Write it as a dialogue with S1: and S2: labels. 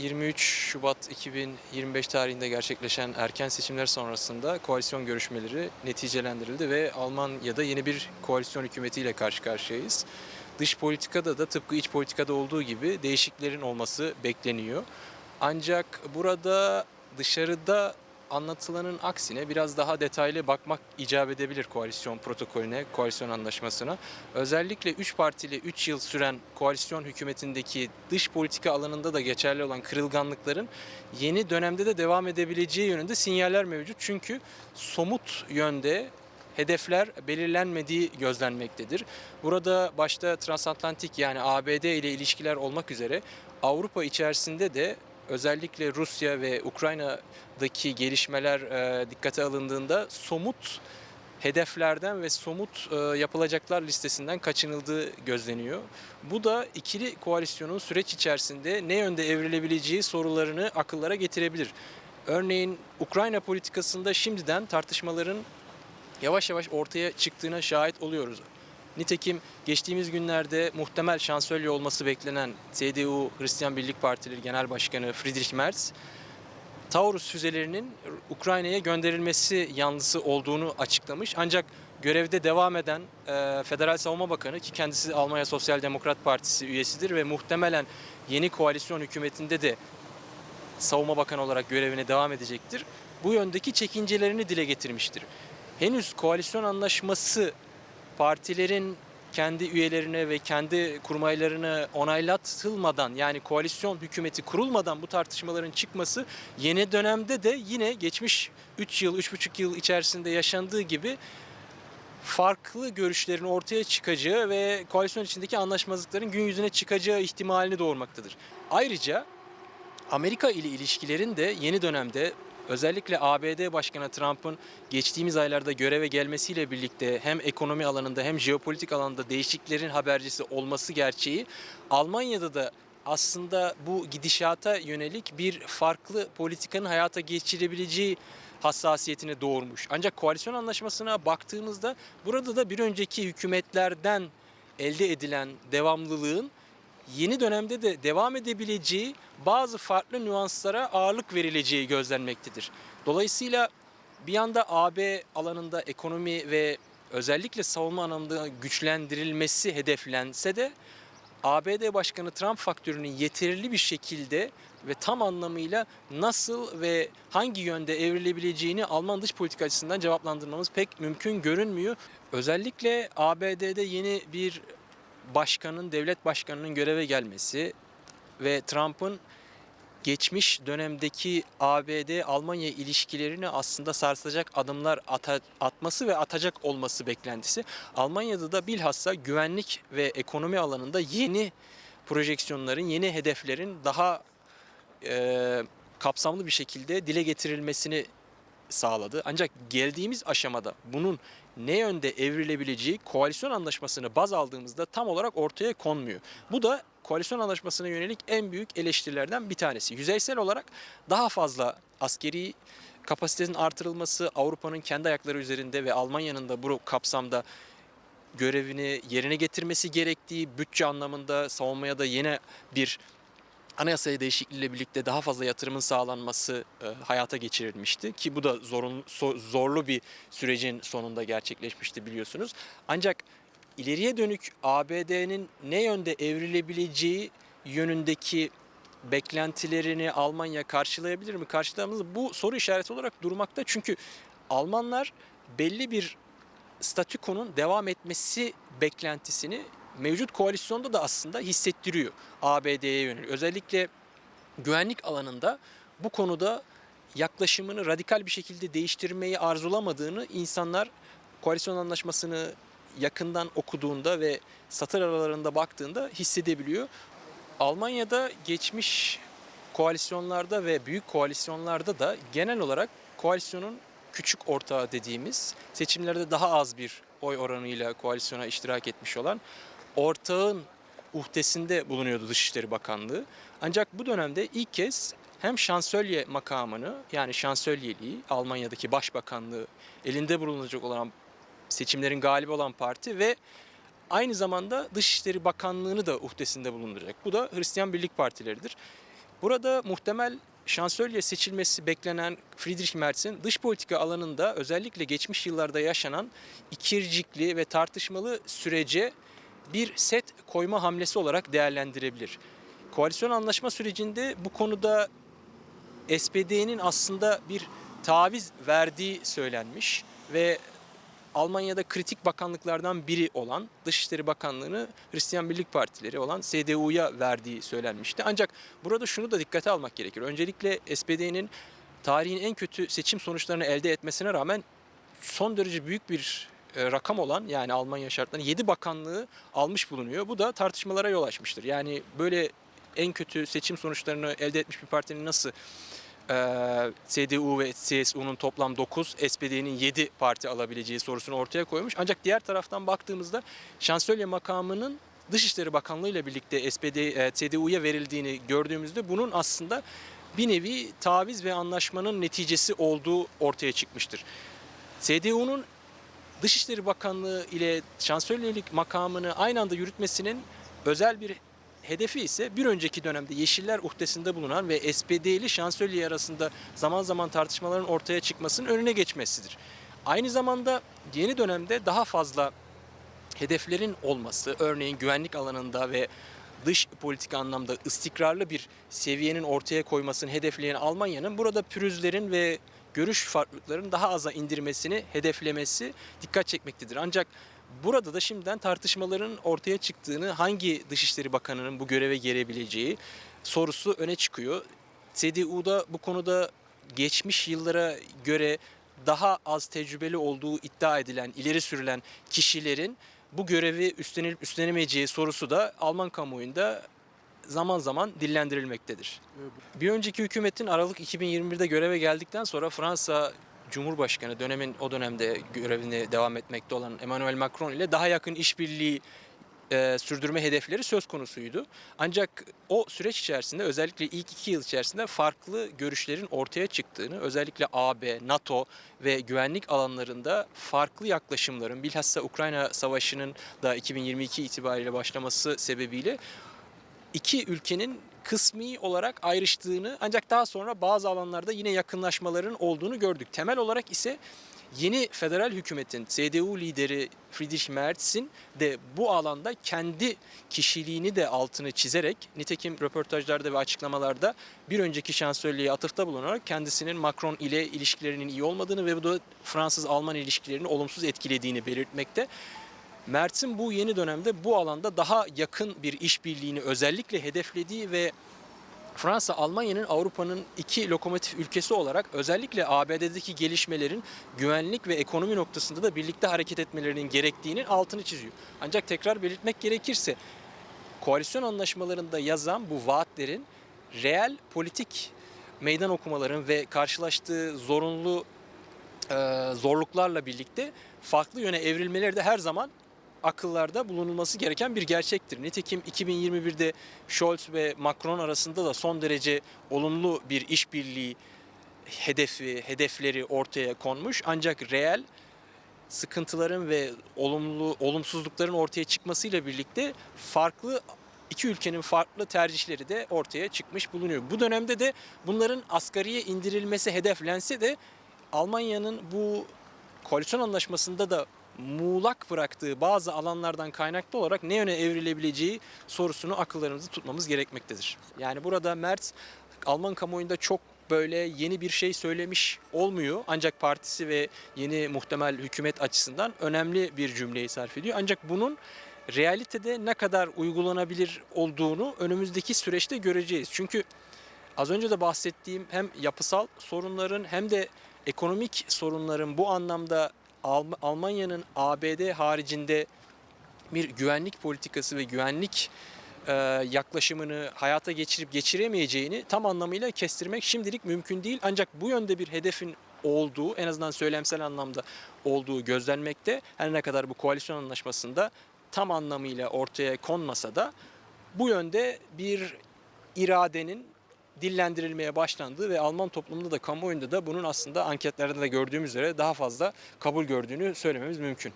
S1: 23 Şubat 2025 tarihinde gerçekleşen erken seçimler sonrasında koalisyon görüşmeleri neticelendirildi ve Almanya'da yeni bir koalisyon hükümetiyle karşı karşıyayız. Dış politikada da tıpkı iç politikada olduğu gibi değişikliklerin olması bekleniyor. Ancak burada dışarıda anlatılanın aksine biraz daha detaylı bakmak icap edebilir koalisyon protokolüne, koalisyon anlaşmasına. Özellikle 3 partili 3 yıl süren koalisyon hükümetindeki dış politika alanında da geçerli olan kırılganlıkların yeni dönemde de devam edebileceği yönünde sinyaller mevcut. Çünkü somut yönde hedefler belirlenmediği gözlenmektedir. Burada başta transatlantik yani ABD ile ilişkiler olmak üzere Avrupa içerisinde de özellikle Rusya ve Ukrayna'daki gelişmeler e, dikkate alındığında somut hedeflerden ve somut e, yapılacaklar listesinden kaçınıldığı gözleniyor. Bu da ikili koalisyonun süreç içerisinde ne yönde evrilebileceği sorularını akıllara getirebilir. Örneğin Ukrayna politikasında şimdiden tartışmaların yavaş yavaş ortaya çıktığına şahit oluyoruz. Nitekim geçtiğimiz günlerde muhtemel şansölye olması beklenen CDU Hristiyan Birlik Partileri Genel Başkanı Friedrich Merz, Taurus füzelerinin Ukrayna'ya gönderilmesi yanlısı olduğunu açıklamış. Ancak görevde devam eden e, Federal Savunma Bakanı ki kendisi Almanya Sosyal Demokrat Partisi üyesidir ve muhtemelen yeni koalisyon hükümetinde de savunma bakanı olarak görevine devam edecektir. Bu yöndeki çekincelerini dile getirmiştir. Henüz koalisyon anlaşması partilerin kendi üyelerine ve kendi kurmaylarını onaylatılmadan yani koalisyon hükümeti kurulmadan bu tartışmaların çıkması yeni dönemde de yine geçmiş 3 yıl, 3,5 yıl içerisinde yaşandığı gibi farklı görüşlerin ortaya çıkacağı ve koalisyon içindeki anlaşmazlıkların gün yüzüne çıkacağı ihtimalini doğurmaktadır. Ayrıca Amerika ile ilişkilerin de yeni dönemde özellikle ABD Başkanı Trump'ın geçtiğimiz aylarda göreve gelmesiyle birlikte hem ekonomi alanında hem jeopolitik alanda değişikliklerin habercisi olması gerçeği Almanya'da da aslında bu gidişata yönelik bir farklı politikanın hayata geçirebileceği hassasiyetini doğurmuş. Ancak koalisyon anlaşmasına baktığımızda burada da bir önceki hükümetlerden elde edilen devamlılığın yeni dönemde de devam edebileceği bazı farklı nüanslara ağırlık verileceği gözlenmektedir. Dolayısıyla bir yanda AB alanında ekonomi ve özellikle savunma anlamında güçlendirilmesi hedeflense de ABD Başkanı Trump faktörünün yeterli bir şekilde ve tam anlamıyla nasıl ve hangi yönde evrilebileceğini Alman dış politika açısından cevaplandırmamız pek mümkün görünmüyor. Özellikle ABD'de yeni bir başkanın, devlet başkanının göreve gelmesi ve Trump'ın geçmiş dönemdeki ABD-Almanya ilişkilerini aslında sarsacak adımlar ata- atması ve atacak olması beklentisi. Almanya'da da bilhassa güvenlik ve ekonomi alanında yeni projeksiyonların, yeni hedeflerin daha e, kapsamlı bir şekilde dile getirilmesini sağladı. Ancak geldiğimiz aşamada bunun ne yönde evrilebileceği koalisyon anlaşmasını baz aldığımızda tam olarak ortaya konmuyor. Bu da koalisyon anlaşmasına yönelik en büyük eleştirilerden bir tanesi. Yüzeysel olarak daha fazla askeri kapasitenin artırılması, Avrupa'nın kendi ayakları üzerinde ve Almanya'nın da bu kapsamda görevini yerine getirmesi gerektiği, bütçe anlamında savunmaya da yine bir anayasaya değişikliğiyle birlikte daha fazla yatırımın sağlanması e, hayata geçirilmişti ki bu da zorun, so- zorlu bir sürecin sonunda gerçekleşmişti biliyorsunuz. Ancak ileriye dönük ABD'nin ne yönde evrilebileceği yönündeki beklentilerini Almanya karşılayabilir mi? Karşılamaz mı? Bu soru işareti olarak durmakta. Çünkü Almanlar belli bir statükonun devam etmesi beklentisini mevcut koalisyonda da aslında hissettiriyor ABD'ye yönelik. Özellikle güvenlik alanında bu konuda yaklaşımını radikal bir şekilde değiştirmeyi arzulamadığını insanlar koalisyon anlaşmasını yakından okuduğunda ve satır aralarında baktığında hissedebiliyor. Almanya'da geçmiş koalisyonlarda ve büyük koalisyonlarda da genel olarak koalisyonun küçük ortağı dediğimiz seçimlerde daha az bir oy oranıyla koalisyona iştirak etmiş olan ortağın uhdesinde bulunuyordu Dışişleri Bakanlığı. Ancak bu dönemde ilk kez hem şansölye makamını yani şansölyeliği Almanya'daki başbakanlığı elinde bulunacak olan seçimlerin galibi olan parti ve aynı zamanda Dışişleri Bakanlığı'nı da uhdesinde bulunduracak. Bu da Hristiyan Birlik Partileridir. Burada muhtemel şansölye seçilmesi beklenen Friedrich Merz'in dış politika alanında özellikle geçmiş yıllarda yaşanan ikircikli ve tartışmalı sürece bir set koyma hamlesi olarak değerlendirebilir. Koalisyon anlaşma sürecinde bu konuda SPD'nin aslında bir taviz verdiği söylenmiş ve Almanya'da kritik bakanlıklardan biri olan Dışişleri Bakanlığı'nı Hristiyan Birlik Partileri olan CDU'ya verdiği söylenmişti. Ancak burada şunu da dikkate almak gerekir. Öncelikle SPD'nin tarihin en kötü seçim sonuçlarını elde etmesine rağmen son derece büyük bir rakam olan yani Almanya şartlarında 7 bakanlığı almış bulunuyor. Bu da tartışmalara yol açmıştır. Yani böyle en kötü seçim sonuçlarını elde etmiş bir partinin nasıl e, CDU ve CSU'nun toplam 9, SPD'nin 7 parti alabileceği sorusunu ortaya koymuş. Ancak diğer taraftan baktığımızda şansölye makamının Dışişleri Bakanlığı ile birlikte SPD, e, CDU'ya verildiğini gördüğümüzde bunun aslında bir nevi taviz ve anlaşmanın neticesi olduğu ortaya çıkmıştır. CDU'nun Dışişleri Bakanlığı ile şansölyelik makamını aynı anda yürütmesinin özel bir hedefi ise bir önceki dönemde Yeşiller uhdesinde bulunan ve SPD'li şansölye arasında zaman zaman tartışmaların ortaya çıkmasının önüne geçmesidir. Aynı zamanda yeni dönemde daha fazla hedeflerin olması, örneğin güvenlik alanında ve dış politika anlamda istikrarlı bir seviyenin ortaya koymasını hedefleyen Almanya'nın burada pürüzlerin ve görüş farklılıklarının daha aza indirmesini hedeflemesi dikkat çekmektedir. Ancak burada da şimdiden tartışmaların ortaya çıktığını, hangi Dışişleri Bakanı'nın bu göreve gelebileceği sorusu öne çıkıyor. CDU'da bu konuda geçmiş yıllara göre daha az tecrübeli olduğu iddia edilen, ileri sürülen kişilerin bu görevi üstlenilip üstlenemeyeceği sorusu da Alman kamuoyunda zaman zaman dillendirilmektedir. Bir önceki hükümetin Aralık 2021'de göreve geldikten sonra Fransa Cumhurbaşkanı dönemin o dönemde görevine devam etmekte olan Emmanuel Macron ile daha yakın işbirliği e, sürdürme hedefleri söz konusuydu. Ancak o süreç içerisinde özellikle ilk iki yıl içerisinde farklı görüşlerin ortaya çıktığını, özellikle AB, NATO ve güvenlik alanlarında farklı yaklaşımların, bilhassa Ukrayna Savaşı'nın da 2022 itibariyle başlaması sebebiyle iki ülkenin kısmi olarak ayrıştığını ancak daha sonra bazı alanlarda yine yakınlaşmaların olduğunu gördük. Temel olarak ise yeni federal hükümetin CDU lideri Friedrich Merz'in de bu alanda kendi kişiliğini de altını çizerek nitekim röportajlarda ve açıklamalarda bir önceki şansölyeyi atıfta bulunarak kendisinin Macron ile ilişkilerinin iyi olmadığını ve bu da Fransız-Alman ilişkilerini olumsuz etkilediğini belirtmekte. Mert'in bu yeni dönemde bu alanda daha yakın bir işbirliğini özellikle hedeflediği ve Fransa, Almanya'nın Avrupa'nın iki lokomotif ülkesi olarak özellikle ABD'deki gelişmelerin güvenlik ve ekonomi noktasında da birlikte hareket etmelerinin gerektiğinin altını çiziyor. Ancak tekrar belirtmek gerekirse koalisyon anlaşmalarında yazan bu vaatlerin reel politik meydan okumaların ve karşılaştığı zorunlu e, zorluklarla birlikte farklı yöne evrilmeleri de her zaman akıllarda bulunulması gereken bir gerçektir. Nitekim 2021'de Scholz ve Macron arasında da son derece olumlu bir işbirliği hedefi, hedefleri ortaya konmuş. Ancak reel sıkıntıların ve olumlu olumsuzlukların ortaya çıkmasıyla birlikte farklı iki ülkenin farklı tercihleri de ortaya çıkmış bulunuyor. Bu dönemde de bunların asgariye indirilmesi hedeflense de Almanya'nın bu koalisyon anlaşmasında da muğlak bıraktığı bazı alanlardan kaynaklı olarak ne yöne evrilebileceği sorusunu akıllarımızda tutmamız gerekmektedir. Yani burada Merz Alman kamuoyunda çok böyle yeni bir şey söylemiş olmuyor. Ancak partisi ve yeni muhtemel hükümet açısından önemli bir cümleyi sarf ediyor. Ancak bunun realitede ne kadar uygulanabilir olduğunu önümüzdeki süreçte göreceğiz. Çünkü az önce de bahsettiğim hem yapısal sorunların hem de ekonomik sorunların bu anlamda Alm- Almanya'nın ABD haricinde bir güvenlik politikası ve güvenlik e, yaklaşımını hayata geçirip geçiremeyeceğini tam anlamıyla kestirmek şimdilik mümkün değil. Ancak bu yönde bir hedefin olduğu en azından söylemsel anlamda olduğu gözlenmekte. Her ne kadar bu koalisyon anlaşmasında tam anlamıyla ortaya konmasa da bu yönde bir iradenin dillendirilmeye başlandığı ve Alman toplumunda da kamuoyunda da bunun aslında anketlerde de gördüğümüz üzere daha fazla kabul gördüğünü söylememiz mümkün.